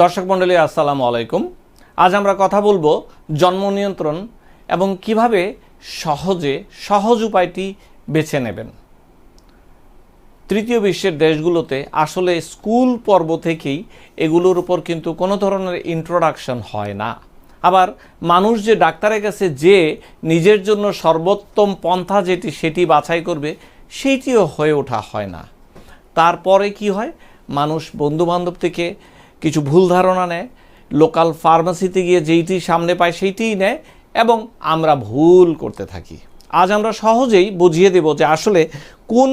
দর্শক মণ্ডলী, আসসালামু আলাইকুম। আজ আমরা কথা বলব জন্ম নিয়ন্ত্রণ এবং কীভাবে সহজে সহজ উপায়টি বেছে নেবেন। তৃতীয় বিশ্বের দেশগুলোতে আসলে স্কুল পর্ব থেকেই এগুলোর উপর কিন্তু কোনো ধরনের ইন্ট্রোডাকশন হয় না। আবার মানুষ যে ডাক্তারের কাছে যে নিজের জন্য সর্বোত্তম পন্থা যেটি সেটি বাছাই করবে, সেইটিও হয়ে ওঠা হয় না। তারপরে কি হয়? মানুষ বন্ধুবান্ধব থেকে কিছু ভুল ধারণা নেয় লোকাল ফার্মাসিতে গিয়ে যেইটি সামনে পায় সেইটিই নেয় এবং আমরা ভুল করতে থাকি। আজ আমরা সহজেই বুঝিয়ে দেব যে আসলে কোন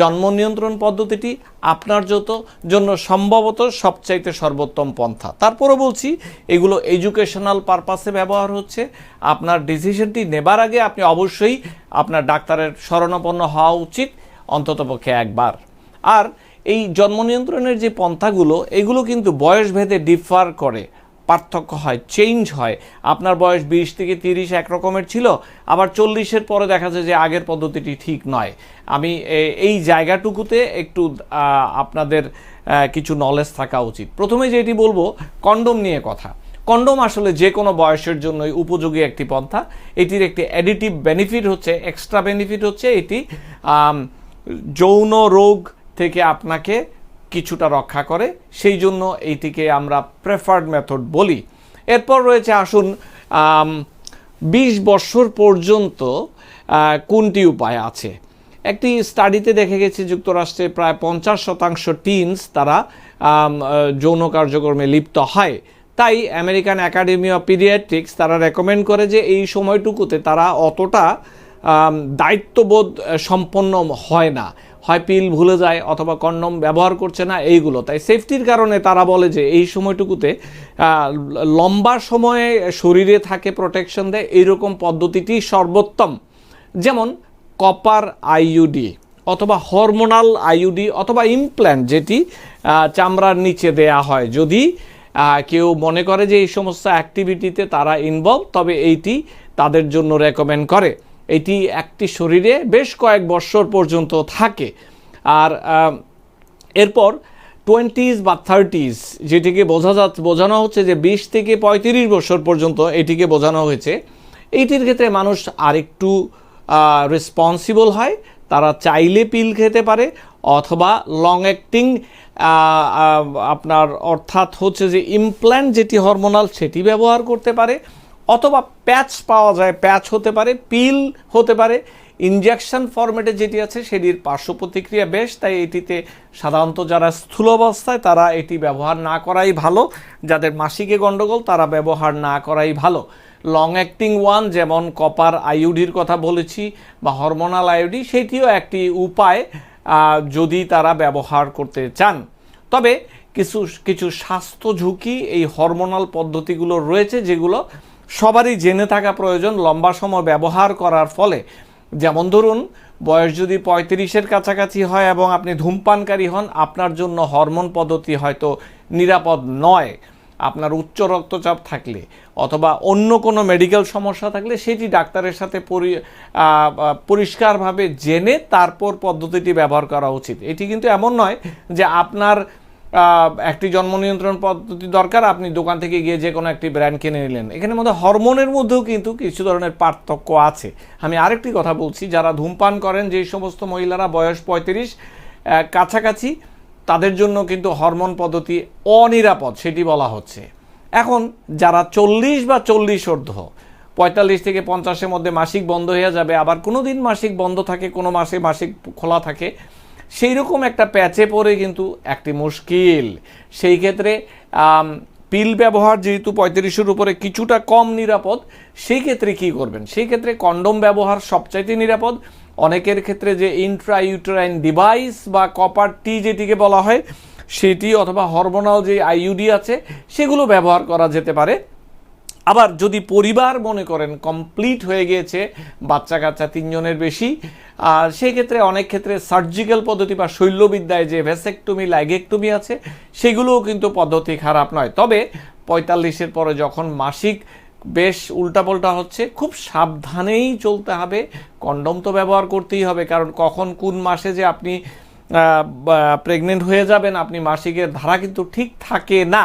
জন্ম নিয়ন্ত্রণ পদ্ধতিটি আপনার যত জন্য সম্ভবত সবচাইতে সর্বোত্তম পন্থা। তারপরে বলছি, এগুলো এডুকেশনাল পারপাসে ব্যবহার হচ্ছে। আপনার ডিসিশনটি নেবার আগে আপনি অবশ্যই আপনার ডাক্তারের শরণাপন্ন হওয়া উচিত, অন্ততপক্ষে একবার। আর এই জন্ম নিয়ন্ত্রণের যে পন্থাগুলো, এগুলো কিন্তু বয়স ভেদে ডিফার করে। পার্থক্য হয় চেঞ্জ হয়। আপনার বয়স বিশ থেকে তিরিশ এক রকমের ছিল, আবার চল্লিশের পরে দেখা যায় যে আগের পদ্ধতিটি ঠিক নয়। আমি এই জায়গাটুকুতে একটু আপনাদের কিছু নলেজ থাকা উচিত। প্রথমে যেটি বলব, কন্ডোম নিয়ে কথা। কন্ডোম আসলে যে কোনো বয়সের জন্যই উপযোগী একটি পন্থা। এটির একটি অ্যাডিটিভ বেনিফিট হচ্ছে এক্সট্রা বেনিফিট হচ্ছে এটি যৌন রোগ থেকে আপনাকে কিছুটা রক্ষা করে, সেই জন্য এইটিকে আমরা প্রেফার্ড মেথড বলি। এরপর রয়েছে আসুন বিশ বছর পর্যন্ত কোনটি উপায় আছে? একটি স্টাডিতে দেখে গেছে যুক্তরাষ্ট্রে প্রায় পঞ্চাশ শতাংশ টিনস তারা যৌন কার্যক্রমে লিপ্ত হয়। তাই আমেরিকান একাডেমি অফ পিডিয়াট্রিক্স তারা রেকমেন্ড করে যে এই সময়টুকুতে তারা অতটা দায়িত্ববোধ সম্পন্ন হয় না। হয় পিল ভুলে যায় অথবা কন্ডম ব্যবহার করছে না, এইগুলো। তাই সেফটির কারণে তারা বলে যে এই সময়টুকুতে লম্বা সময়ে শরীরে থাকে প্রোটেকশন দেয়, এইরকম পদ্ধতিটি সর্বোত্তম। যেমন কপার আইইউডি অথবা হরমোনাল আইইউডি অথবা ইমপ্ল্যান্ট যেটি চামড়ার নিচে দেয়া হয়। যদি কেউ মনে করে যে এই সমস্ত অ্যাক্টিভিটিতে তারা ইনভলভ তবে এইটি তাদের জন্য রেকমেন্ড করে। এটি একটি শরীরে বেশ কয়েক বছর পর্যন্ত থাকে। আর এরপর টোয়েন্টিজ বা থার্টিজ যেটিকে বোঝা যা, বোঝানো হচ্ছে যে বিশ থেকে পঁয়ত্রিশ বছর পর্যন্ত এটিকে বোঝানো হয়েছে, এইটির ক্ষেত্রে মানুষ আরেকটু রেসপন্সিবল হয়। তারা চাইলে পিল খেতে পারে অথবা লং অ্যাক্টিং আপনার অর্থাৎ হচ্ছে যে ইমপ্ল্যান্ট যেটি হরমোনাল সেটি ব্যবহার করতে পারে। অথবা প্যাচ পাওয়া যায়, প্যাচ হতে পারে, পিল হতে পারে। ইনজেকশন ফরম্যাটে যেটি আছে, সেটির পার্শ্ব প্রতিক্রিয়া বেশ, তাই এটিতে সাধারণত যারা স্থূল অবস্থায়, তারা এটি ব্যবহার না করাই ভালো। যাদের মাসিকে গণ্ডগোল তারা ব্যবহার না করাই ভালো। লং অ্যাক্টিং ওয়ান, যেমন কপার আইউডির কথা বলেছি বা হরমোনাল আইউডি সেটিও একটি উপায় যদি তারা ব্যবহার করতে চান। তবে কিছু কিছু স্বাস্থ্য ঝুঁকি এই হরমোনাল পদ্ধতিগুলো রয়েছে, যেগুলো সবারই জেনে থাকা প্রয়োজন লম্বা সময় ব্যবহার করার ফলে। যেমন ধরুন, বয়স যদি পঁয়ত্রিশের কাছাকাছি হয় এবং আপনি ধূমপানকারী হন, আপনার জন্য হরমোন পদ্ধতি হয়তো নিরাপদ নয়। আপনার উচ্চ রক্তচাপ থাকলে অথবা অন্য কোনো মেডিকেল সমস্যা থাকলে সেটি ডাক্তারের সাথে পরিষ্কারভাবে জেনে তারপর পদ্ধতিটি ব্যবহার করা উচিত। এটি কিন্তু এমন নয় যে আপনার একটি জন্ম নিয়ন্ত্রণ পদ্ধতি দরকার। আপনি দোকান থেকে গিয়ে যে কোনো একটি ব্র্যান্ড কিনে নিলেন। এখানে মধ্যে হরমোনের মধ্যেও কিন্তু কিছু ধরনের পার্থক্য আছে। আমি আরেকটি কথা বলছি, যারা ধূমপান করেন যে সমস্ত মহিলারা বয়স পঁয়ত্রিশ কাছাকাছি, তাদের জন্য কিন্তু হরমোন পদ্ধতি অনিরাপদ, সেটি বলা হচ্ছে। এখন যারা চল্লিশ বা চল্লিশ ঊর্ধ্ব, পঁয়তাল্লিশ থেকে পঞ্চাশের মধ্যে মাসিক বন্ধ হয়ে যাবে, আবার কোনো দিন মাসিক বন্ধ থাকে, কোনো মাসে মাসিক খোলা থাকে সেই রকম একটা প্যাচে পড়ে কিন্তু একটি মুশকিল। সেই ক্ষেত্রে পিল ব্যবহার যেহেতু পঁয়ত্রিশের উপরে কিছুটা কম নিরাপদ, সেই ক্ষেত্রে কি করবেন? সেই ক্ষেত্রে কন্ডোম ব্যবহার সবচাইতে নিরাপদ। অনেকের ক্ষেত্রে যে ইন্ট্রা ইউটেরাইন ডিভাইস বা কপার টি যেটিকে বলা হয়, সেটি অথবা হরমোনাল যে আইইউডি আছে, সেগুলো ব্যবহার করা যেতে পারে। আবার যদি পরিবার মনে করেন কমপ্লিট হয়ে গিয়েছে বাচ্চা কাচ্চা তিনজনের বেশি, আর সেই ক্ষেত্রে অনেক ক্ষেত্রে সার্জিক্যাল পদ্ধতি বা শৈল্যবিদ্যায় যে ভেসেকটমি লাইগেকটমি আছে, সেগুলোও কিন্তু পদ্ধতি খারাপ নয়। তবে পঁয়তাল্লিশের পরে যখন মাসিক বেশ উল্টাপাল্টা হচ্ছে, খুব সাবধানেই চলতে হবে। কন্ডম তো ব্যবহার করতেই হবে, কারণ কখন কোন মাসে যে আপনি প্রেগনেন্ট হয়ে যাবেন, আপনি মাসিকের ধারা কিন্তু ঠিক থাকে না।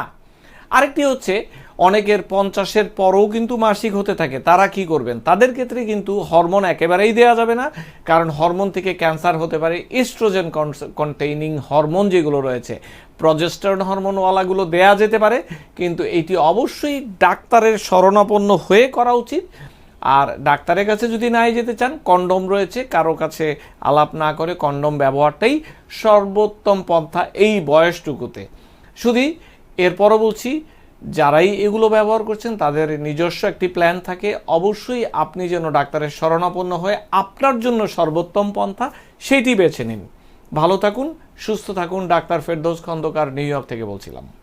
আরেকটি হচ্ছে অনেকের পঞ্চাশের পরও কিন্তু মাসিক হতে থাকে। তারা কি করবেন? তাদের ক্ষেত্রে কিন্তু হরমোন একেবারেই দেওয়া যাবে না, কারণ হরমোন থেকে ক্যান্সার হতে পারে ইস্ট্রোজেন কন্টেইনিং হরমোন যেগুলো রয়েছে। প্রজেস্টারন হরমোনওয়ালাগুলো দেয়া যেতে পারে, কিন্তু এটি অবশ্যই ডাক্তারের শরণাপন্ন হয়ে করা উচিত। আর ডাক্তারের কাছে যদি নাই যেতে চান, কন্ডম রয়েছে, কারও কাছে আলাপ না করে কন্ডম ব্যবহারটাই সর্বোত্তম পন্থা এই বয়সটুকুতে। শুধু এরপরও বলছি যারাই এগুলো ব্যবহার করছেন, তাদের নিজস্ব একটি প্ল্যান থাকে। অবশ্যই আপনি যেন ডাক্তারের শরণাপন্ন হয়ে আপনার জন্য সর্বোত্তম পন্থা সেইটি বেছে নিন। ভালো থাকুন, সুস্থ থাকুন। Doctor Ferdous Khandakar New York থেকে বলছিলাম।